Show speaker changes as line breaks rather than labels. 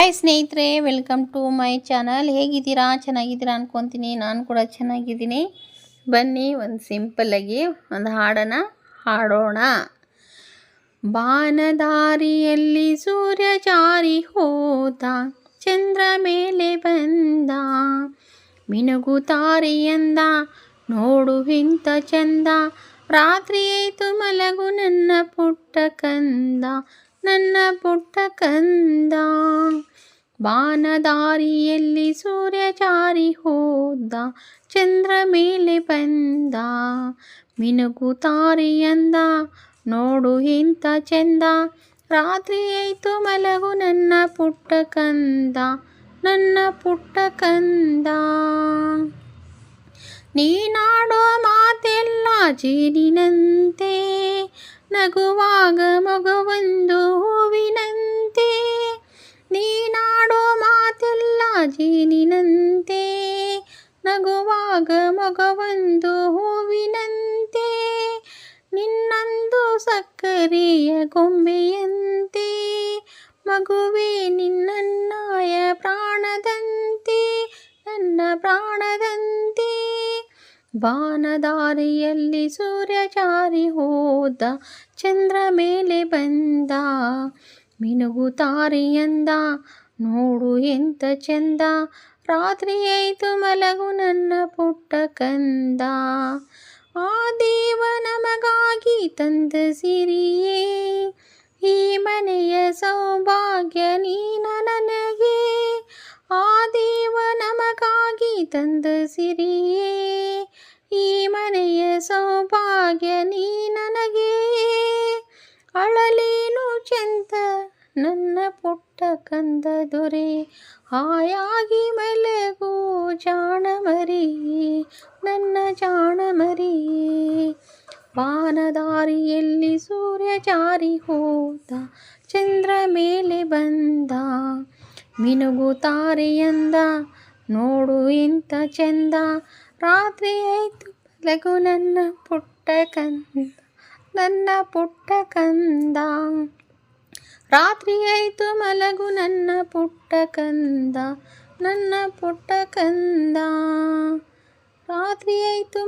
Hi ಸ್ನೇಹಿತರೆ welcome to my channel ಹೇಗಿದ್ದೀರಾ? ಚೆನ್ನಾಗಿದ್ದೀರಾ ಅನ್ಕೊತೀನಿ. ನಾನು ಕೂಡ ಚೆನ್ನಾಗಿದ್ದೀನಿ. ಬನ್ನಿ, ಒಂದು ಸಿಂಪಲ್ಲಾಗಿ ಒಂದು ಹಾಡನ್ನು ಹಾಡೋಣ. ಬಾನದಾರಿಯಲ್ಲಿ ಸೂರ್ಯ ಜಾರಿ ಹೋದ, ಚಂದ್ರ ಮೇಲೆ ಬಂದ. ಮಿನುಗು ತಾರೆಯಂದ ನೋಡು ಇಂಥ ಚಂದ. ರಾತ್ರಿ ಆಯಿತು ಮಲಗು ನನ್ನ ಪುಟ್ಟ ಕಂದ. ನನ್ನ ಪುಟ್ಟ ಕಂದ. ಬಾನದಾರಿಯಲ್ಲಿ ಸೂರ್ಯ ಜಾರಿ ಹೋದ, ಚಂದ್ರ ಮೇಲೆ ಬಂದ. ಮಿನುಗು ತಾರೆಯಂದ ನೋಡು ಇಂಥ ಚಂದ. ರಾತ್ರಿ ಆಯಿತು ಮಲಗು ನನ್ನ ಪುಟ್ಟ ಕಂದ, ನನ್ನ ಪುಟ್ಟ ಕಂದ. ನೀನಾಡೋ ಮಾತೆಲ್ಲ ಜೇನಿನಂತೆ. ನಗುವಾಗ ಮಗುವೊಂದು ಹೂವಿನಂತೆ ನೀನಾಡೋ ಮಾತೆಲ್ಲ ಜೇನಿನಂತೆ. ನಗುವಾಗ ಮಗವೊಂದು ಹೂವಿನಂತೆ. ನಿನ್ನಂದು ಸಕ್ಕರೆಯ ಗೊಂಬೆಯಂತೆ. ಮಗುವೆ, ನಿನ್ನನ್ನಾಯ ಪ್ರಾಣದಂತೆ. ನನ್ನ ಪ್ರಾಣದಂತೆ. ಬಾನದಾರಿಯಲ್ಲಿ ಸೂರ್ಯ ಜಾರಿ ಹೋದ, ಚಂದ್ರ ಮೇಲೆ ಬಂದ. ಮಿನುಗು ತಾರಿಯಂದ ನೋಡು ಎಂತ ಚಂದ. ರಾತ್ರಿ ಐದು ಮಲಗು ನನ್ನ ಪುಟ್ಟ ಕಂದ. ಆ ದೇವ ನಮಗಾಗಿ ತಂದ ಸಿರಿಯೇ, ಈ ಮನೆಯ ಸೌಭಾಗ್ಯ ನೀನ ನನಗೆ. ಆ ದೇವ ನಮಗಾಗಿ ತಂದ ಸಿರಿಯೇ ಈ ಮನೆಯ ಸೌಭಾಗ್ಯ ನೀ ನನಗೆ. ಅಳಲೇನು ಚೆಂದ ನನ್ನ ಪುಟ್ಟ ಕಂದ ದೊರೆ. ಹಾಯಾಗಿ ಮಲಗು ಜಾಣ ಮರಿ, ನನ್ನ ಜಾಣ ಮರಿ. ಬಾನದಾರಿಯಲ್ಲಿ ಸೂರ್ಯ ಜಾರಿ ಹೋದ, ಚಂದ್ರ ಮೇಲೆ ಬಂದ. ಮಿನುಗು ತಾರೆಯಂದ, ನೋಡು ಇಂಥ ಚಂದ. ರಾತ್ರಿ ಆಯಿತು ಮಲಗು ನನ್ನ ಪುಟ್ಟ ಕಂದ ನನ್ನ ಪುಟ್ಟ ಕಂದ ರಾತ್ರಿ ಆಯಿತು ಮಲಗು ನನ್ನ ಪುಟ್ಟ ಕಂದ ನನ್ನ ಪುಟ್ಟ ಕಂದ ರಾತ್ರಿ ಆಯಿತು